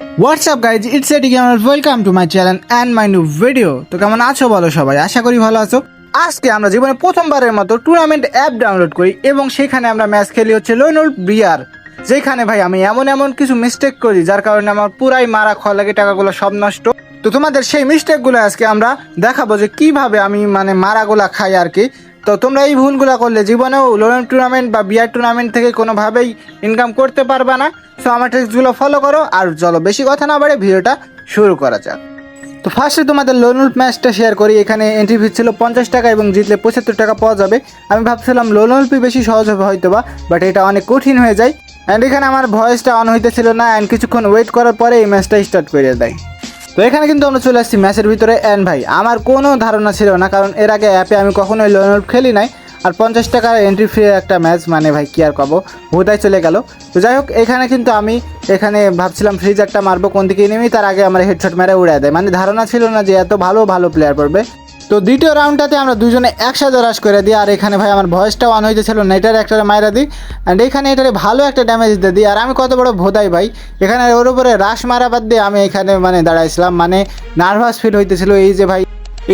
WhatsApp guys it's এটি gamer welcome to my channel and my new video তো কেমন আছো বলো সবাই? আশা করি ভালো আছো। আজকে আমরা জীবনে প্রথমবারের মতো টুর্নামেন্ট অ্যাপ ডাউনলোড করি এবং সেখানে আমরা ম্যাচ খেলি হচ্ছে লোনুল বিয়ার যেখানে ভাই আমি এমন এমন কিছু মিস্টেক করি, যার কারণে আমার পুরাই মারা খাওয়া লাগে, টাকাগুলো সব নষ্ট। তো তোমাদের সেই মিস্টেকগুলো আজকে আমরা দেখাবো যে কীভাবে আমি মানে মারাগুলা খাই আর কি। তো তোমরা এই ভুলগুলো করলে জীবনেও লোন টুর্নামেন্ট বা বিয়ার টুর্নামেন্ট থেকে কোনোভাবেই ইনকাম করতে পারবা না। সো আমার ট্রিক্সগুলো ফলো করো আর চলো বেশি কথা না বাড়ে ভিডিওটা শুরু করা যাক। তো ফার্স্টে তোমাদের লোনুল ম্যাচটা শেয়ার করি। এখানে এন্ট্রি ফি ছিল পঞ্চাশ টাকা এবং জিতলে পঁচাত্তর টাকা পাওয়া যাবে। আমি ভাবছিলাম লোনুল পি বেশি সহজ হবে হয়তো বা বাট এটা অনেক কঠিন হয়ে যায়। অ্যান্ড এখানে আমার ভয়েসটা অন হইতেছিল না অ্যান্ড কিছুক্ষণ ওয়েট করার পরে এই ম্যাচটা স্টার্ট করে দেয়। তো এখানে কিন্তু আমরা চলে আসছি ম্যাচের ভিতরে। অ্যান্ড ভাই, আমার কোনো ধারণা ছিল না, কারণ এর আগে অ্যাপে আমি কখনোই লোন খেলি নাই। আর পঞ্চাশ টাকার এন্ট্রি ফ্রি একটা ম্যাচ মানে ভাই, কি আর কব হুদায় চলে গেল। তো যাই হোক, এখানে কিন্তু আমি এখানে ভাবছিলাম ফ্রিজ একটা মারবো কোন দিকে নেমি, তার আগে আমার হেডশট মেরে উড়ে দেয়। মানে ধারণা ছিল না যে এত ভালো ভালো প্লেয়ার পড়বে। তো দ্বিতীয় রাউন্ডটাতে আমরা দুজনে একসাথে রাশ করে দিই। আর এখানে ভাই, আমার ভয়েসটাও অন হইতেছিল না এটার একটা মাইরা দিই। অ্যান্ড এখানে এটারে ভালো একটা ড্যামেজ দিয়ে দিই। আর আমি কত বড় ভোদাই ভাই, এখানে ওর উপরে রাশ মারা বাদ দিয়ে আমি এখানে মানে দাঁড়াইছিলাম। মানে নার্ভাস ফিল হইতেছিল এই যে ভাই,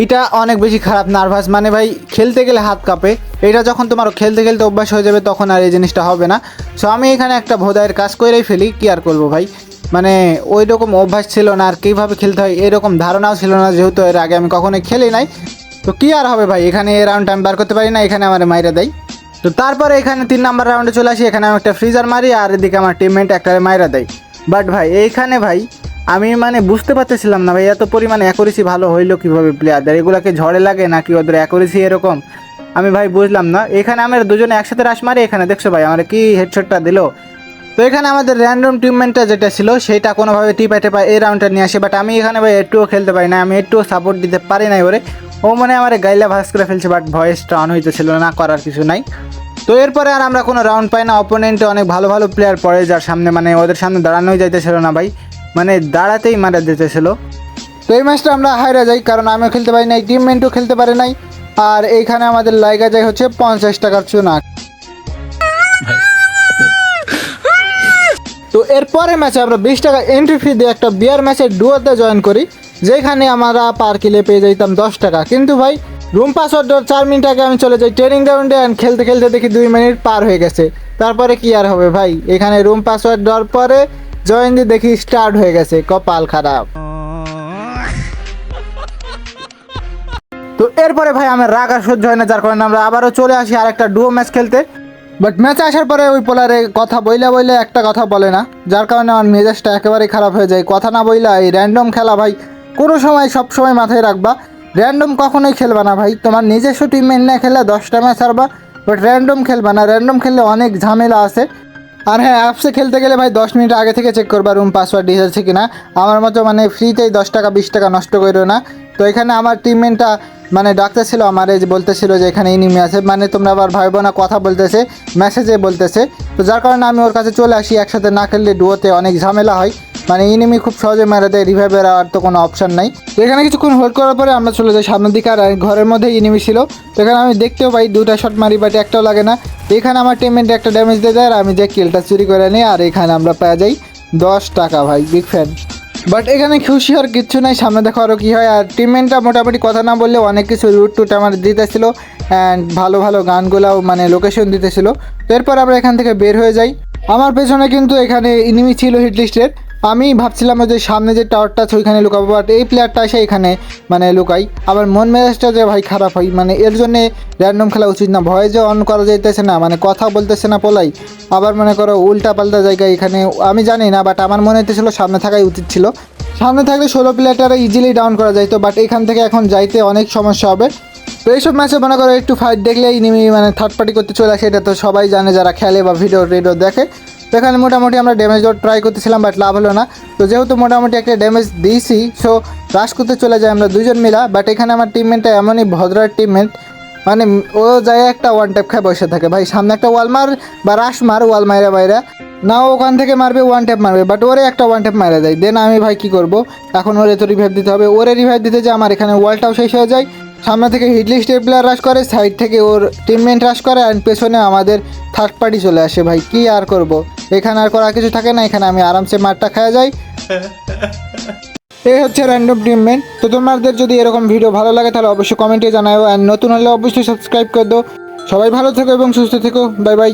এইটা অনেক বেশি খারাপ নার্ভাস মানে ভাই, খেলতে গেলে হাত কাঁপে। এটা যখন তোমার খেলতে খেলতে অভ্যাস হয়ে যাবে, তখন আর এই জিনিসটা হবে না। সো আমি এখানে একটা ভোদাইয়ের কাজ করেই ফেলি। কি আর করব ভাই? মানে ওই রকম অভ্যাস ছিল না আর কীভাবে খেলতে হয় এরকম ধারণাও ছিল না, যেহেতু এর আগে আমি কখনোই খেলি নাই। তো কী আর হবে ভাই? এখানে এই রাউন্ডটা আমি বার করতে পারি না, এখানে আমার মাইরা দেয়। তো তারপরে এখানে তিন নাম্বার রাউন্ডে চলে আসি, এখানে আমি একটা ফ্রিজার মারি আর এদিকে আমার টিমমেট একটা মাইরা দেয়। বাট ভাই, এইখানে ভাই, আমি মানে বুঝতে পারতেছিলাম না ভাই, এত পরিমাণে অ্যাকুরেসি ভালো হইল কীভাবে প্লেয়ারদের এগুলোকে ঝড়ে লাগে নাকি ওদের অ্যাকুরেসি এরকম? আমি ভাই বুঝলাম না। এখানে আমার দুজনে একসাথে রাশ মারি, এখানে দেখছ ভাই, আমার কি হেডশটটা দিলো? তো এখানে আমাদের র্যান্ডম টিমমেন্টটা যেটা ছিল সেটা কোনোভাবে টিপাই টেপাই এই রাউন্ডটা নিয়ে আসে বাট আমি এখানে ভাই একটুও খেলতে পারি না, আমি একটুও সাপোর্ট দিতে পারি নাই ওরে। ও মনে আমার গাইলা ভাস করে ফেলছে বাট ভয়েসটা অন হইতেছিল না করার কিছু নাই। তো এরপরে আর আমরা কোনো রাউন্ড পাই না অপোনেন্টে অনেক ভালো ভালো প্লেয়ার পড়ে, যার সামনে মানে ওদের সামনে দাঁড়ানোই যাইতেছিল না ভাই মানে দাঁড়াতেই মারা দিতেছিল তো এই ম্যাচটা আমরা হাইরা যাই, কারণ আমিও খেলতে পারি নাই টিমমেন্টও খেলতে পারে নাই, আর এইখানে আমাদের লাইগা যায় হচ্ছে পঞ্চাশ টাকার চুনা এরপরে ম্যাচে আমরা বিশ টাকা এন্ট্রি ফি দিয়ে একটা বিয়ার ম্যাচের ডুয়োতে জয়েন করি, যেখানে আমরা পার কিলে পেয়ে যাইতাম দশ টাকা। কিন্তু ভাই রুম পাসওয়ার্ড চার মিনিট আগে আমি চলে যাই ট্রেনিং গ্রাউন্ডে অ্যান্ড খেলতে খেলতে দেখি দুই মিনিট পার হয়ে গেছে। তারপরে কি আর হবে ভাই? এখানে রুম পাসওয়ার্ড দেওয়ার পরে জয়েন দিয়ে দেখি স্টার্ট হয়ে গেছে, কপাল খারাপ। তো এরপরে ভাই, আমার রাগ আর সহ্য হয় না, যার কারণে আমরা আবারও চলে আসি আর একটা ডুয়ো ম্যাচ খেলতে। বাট ম্যাচে আসার পরে ওই পোলারে কথা বইলা বইলে একটা কথা বলে না, যার কারণে আমার মেজাজটা একেবারেই খারাপ হয়ে যায়। কথা না বইলা এই র্যান্ডম খেলা ভাই, কোনো সময় সব সময় মাথায় রাখবা র্যান্ডম কখনোই খেলবা না ভাই। তোমার নিজস্ব টিমমেট না খেলে দশটা ম্যাচ হারবা বাট র্যান্ডম খেলবা না। র্যান্ডম খেললে অনেক ঝামেলা আছে। আর হ্যাঁ অ্যাপসে খেলতে গেলে ভাই দশ মিনিট আগে থেকে চেক করবা রুম পাসওয়ার্ড দিয়েছে কি না আমার মতো মানে ফ্রিতেই দশ টাকা, বিশ টাকা নষ্ট করো না। তো এখানে আমার টিমমেটটা মানে ডাক্তার ছিল আমার, এই যে বলতেছিল যে এখানে ইনিমি আছে। মানে তোমরা আবার ভাই বোনা কথা বলতেছে মেসেজে বলতেছে। তো যার কারণে আমি ওর কাছে চলে আসি, একসাথে না খেললে ডুয়োতে অনেক ঝামেলা হয়। মানে ইনিমি খুব সহজে মেরে দেয় রিভাইভের আর তো কোনো অপশন নাই। তো এখানে কিছুক্ষণ হোল্ড করার পরে আমরা চলে যাই সামনের দিকে, আর ঘরের মধ্যে ইনিমি ছিল। তো এখানে আমি দেখতেও পাই দুটা শট মারি বাট একটাও লাগে না। এখানে আমার টিমমেট একটা ড্যামেজ দিয়ে দেয়, আর আমি যে কিলটা চুরি করে নিই, আর এখানে আমরা পাওয়া যাই দশ টাকা, ভাই বিগ ফ্যান বাট এখানে খুশি হওয়ার কিচ্ছু নাই, সামনে দেখো আরও কী হয়। আর টিমেন্টটা মোটামুটি কথা না বললে অনেক কিছু রুট টুট আমার দিতেছিল অ্যান্ড ভালো ভালো গানগুলাও মানে লোকেশন দিতেছিল। তো এরপর আমরা এখান থেকে বের হয়ে যাই। আমার পেছনে কিন্তু এখানে ইনিমি ছিল হিট লিস্টের আমি ভাবছিলাম যে সামনে যে টাওয়ারটা আছে ওইখানে লুকাবো বাট এই প্লেয়ারটা এসে এখানে মানে লুকাই। আবার মন মেজাজটা যে ভাই খারাপ হয় মানে এর জন্যে র্যান্ডম খেলা উচিত না। ভয়ে যে অন করা যাইতেছে না মানে কথা বলতেছে না পোলাই। আবার মনে করো উল্টা পাল্টা জায়গায় এখানে, আমি জানি না বাট আমার মনে হইতেছিল সামনে থাকাই উচিত ছিল। সামনে থাকলে ষোলো প্লেয়ারটা ইজিলি ডাউন করা যাইতো বাট এখান থেকে এখন যাইতে অনেক সমস্যা হবে। তো এইসব ম্যাচে মনে করো একটু ফাইট দেখলেই নিমি মানে থার্ড পার্টি করতে চলে আসে, এটা তো সবাই জানে যারা খেলে বা ভিডিও রেডিও দেখে। তো এখানে মোটামুটি আমরা ড্যামেজ দেওয়ার ট্রাই করতেছিলাম বাট লাভ হলো না। তো যেহেতু মোটামুটি একটা ড্যামেজ দিয়েছি সো রাশ করতে চলে যাই আমরা দুজন মিলা বাট এখানে আমার টিমমেটটা এমনই ভদ্রার টিমমেট মানে ও যায় একটা ওয়ান ট্যাপ খায় বসে থাকে। ভাই, সামনে একটা ওয়াল মার বা রাশ মার ওয়াল মাইরা বাইরা। না ওখান থেকে মারবে ওয়ান ট্যাপ মারবে বাট ওরে একটা ওয়ান ট্যাপ মারা দেয়। দেন আমি ভাই কি করব? এখন ওরে তো রিভাইভ দিতে হবে। ওরে রিভাইভ দিতে যে আমার এখানে ওয়ালটাও শেষ হয়ে যায়। সামনে থেকে হিটলিস্টের প্লেয়ার রাশ করে সাইড থেকে ওর টিমমেট রাশ করে আর পেছনে আমাদের থার্ড পার্টি চলে আসে। ভাই, কি আর করব? এখানে আর করা কিছু থাকে না, এখানে আমি আরামসে মারটা খাওয়া যাই। এই হচ্ছে র্যান্ডম টিমমেট তো তোমাদের যদি এরকম ভিডিও ভালো লাগে, তাহলে অবশ্যই কমেন্টে জানাও আর নতুন হলে অবশ্যই সাবস্ক্রাইব করে দাও। সবাই ভালো থেকো এবং সুস্থ থেকো। Bye bye